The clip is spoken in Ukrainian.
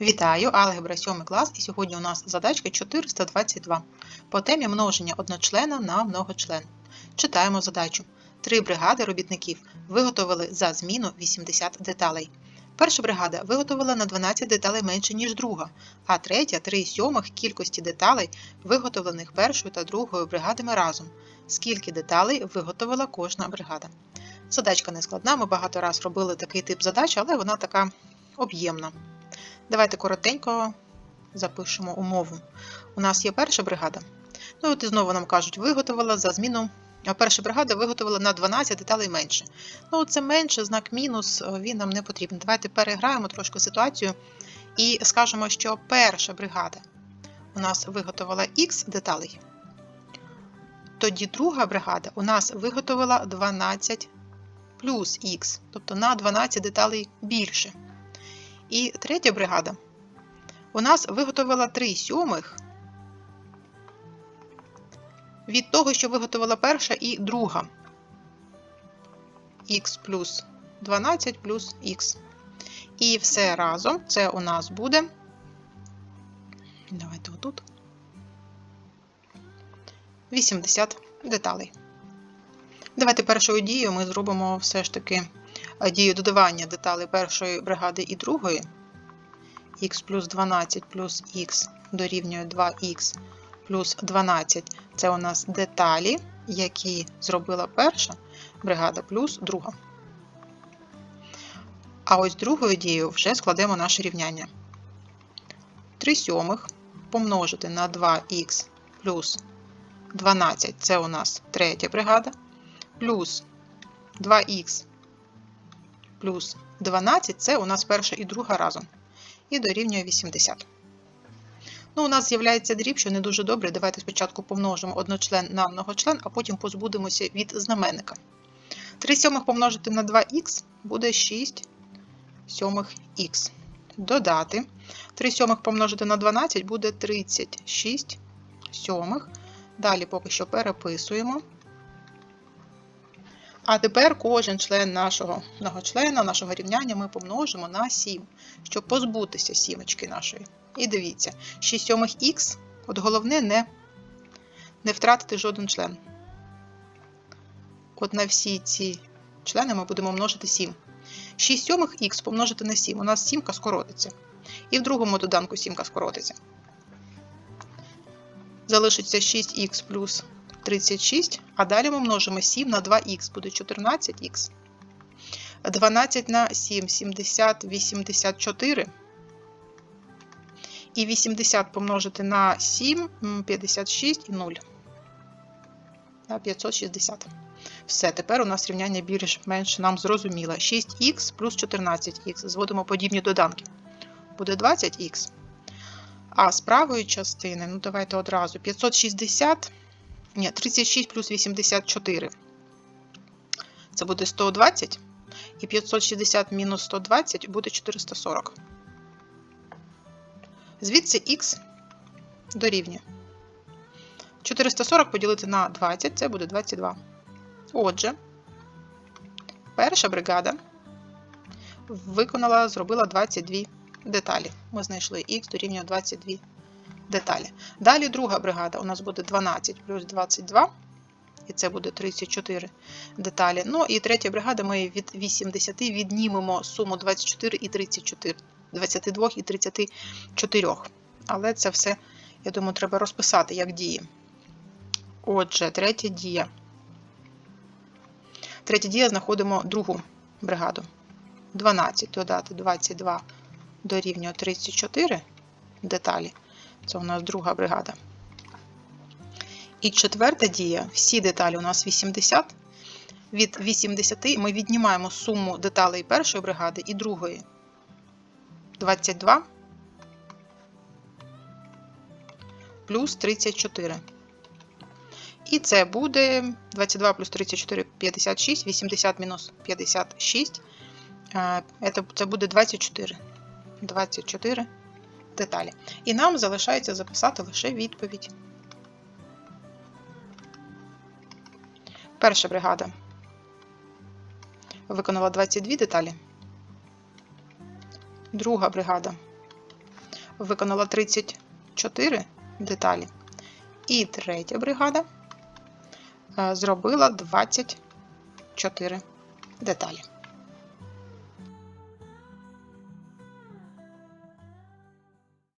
Вітаю, алгебра 7 клас, і сьогодні у нас задачка 422 по темі множення одночлена на многочлен. Читаємо задачу. Три бригади робітників виготовили за зміну 80 деталей. Перша бригада виготовила на 12 деталей менше, ніж друга, а третя 3 сьомих кількості деталей, виготовлених першою та другою бригадами разом. Скільки деталей виготовила кожна бригада? Задачка не складна, ми багато раз робили такий тип задач, але вона така об'ємна. Давайте коротенько запишемо умову. У нас є перша бригада. Ну, от і знову нам кажуть, виготовила за зміну. а Перша бригада виготовила на 12 деталей менше. Ну, це менше, знак мінус, він нам не потрібен. Давайте переграємо трошки ситуацію і скажемо, що перша бригада у нас виготовила Х деталей. Тоді друга бригада у нас виготовила 12 плюс Х, тобто на 12 деталей більше. І третя бригада у нас виготовила 3 сьомих від того, що виготовила перша і друга. Х плюс 12 плюс х. І все разом це у нас буде. Давайте отут. 80 деталей. Давайте першою дією ми зробимо все ж таки дію додавання деталей першої бригади і другої. х плюс 12 плюс х дорівнює 2х плюс 12 це у нас деталі, які зробила перша бригада плюс друга. А ось другою дією вже складемо наше рівняння. 3 сьомих помножити на 2х плюс 12 це у нас третя бригада, плюс 2х плюс 12 це у нас перша і друга разом. І дорівнює 80. Ну, у нас з'являється дріб, що не дуже добре. Давайте спочатку помножимо одночлен на многочлен, а потім позбудемося від знаменника. 3 сьомих помножити на 2х буде 6 сьомих х. Додати. 3 сьомих помножити на 12 буде 36 сьомих. Далі поки що переписуємо. А тепер кожен член нашого многочлена, нашого рівняння ми помножимо на 7, щоб позбутися сімочки нашої. І дивіться, 6 сьомих х, от головне не, не втратити жоден член. От на всі ці члени ми будемо множити 7. 6 сьомих х помножити на 7, у нас сімка скоротиться. І в другому доданку сімка скоротиться. Залишиться 6х плюс 36, а далі ми множимо 7 на 2х, буде 14х. 12 на 7, 70, 84. І 80 помножити на 7, 56 і 0. 560. Все, тепер у нас рівняння більш-менш нам зрозуміло. 6х плюс 14х. Зводимо подібні доданки. Буде 20х. А з правої частини, ну давайте одразу, 560. Ні, 36 плюс 84. Це буде 120. І 560 мінус 120 буде 440. Звідси х дорівнює. 440 поділити на 20 це буде 22. Отже, перша бригада виконала, зробила 22 деталі. Ми знайшли х дорівнює 22 деталі. Далі друга бригада у нас буде 12 плюс 22, і це буде 34 деталі. Ну і третя бригада ми від 80 віднімемо суму 24 і 34, 22 і 34. Але це все, я думаю, треба розписати як дії. Отже, третя дія. Третя дія знаходимо другу бригаду. 12 додати 22 дорівнює 34 деталі. Це у нас друга бригада. І четверта дія. Всі деталі у нас 80. Від 80 ми віднімаємо суму деталей першої бригади і другої 22 плюс 34. І це буде 22 плюс 34 56, 80 мінус 56. Це буде 24. 24 деталі. І нам залишається записати лише відповідь. Перша бригада виконала 22 деталі. Друга бригада виконала 34 деталі. І третя бригада е, зробила 24 деталі.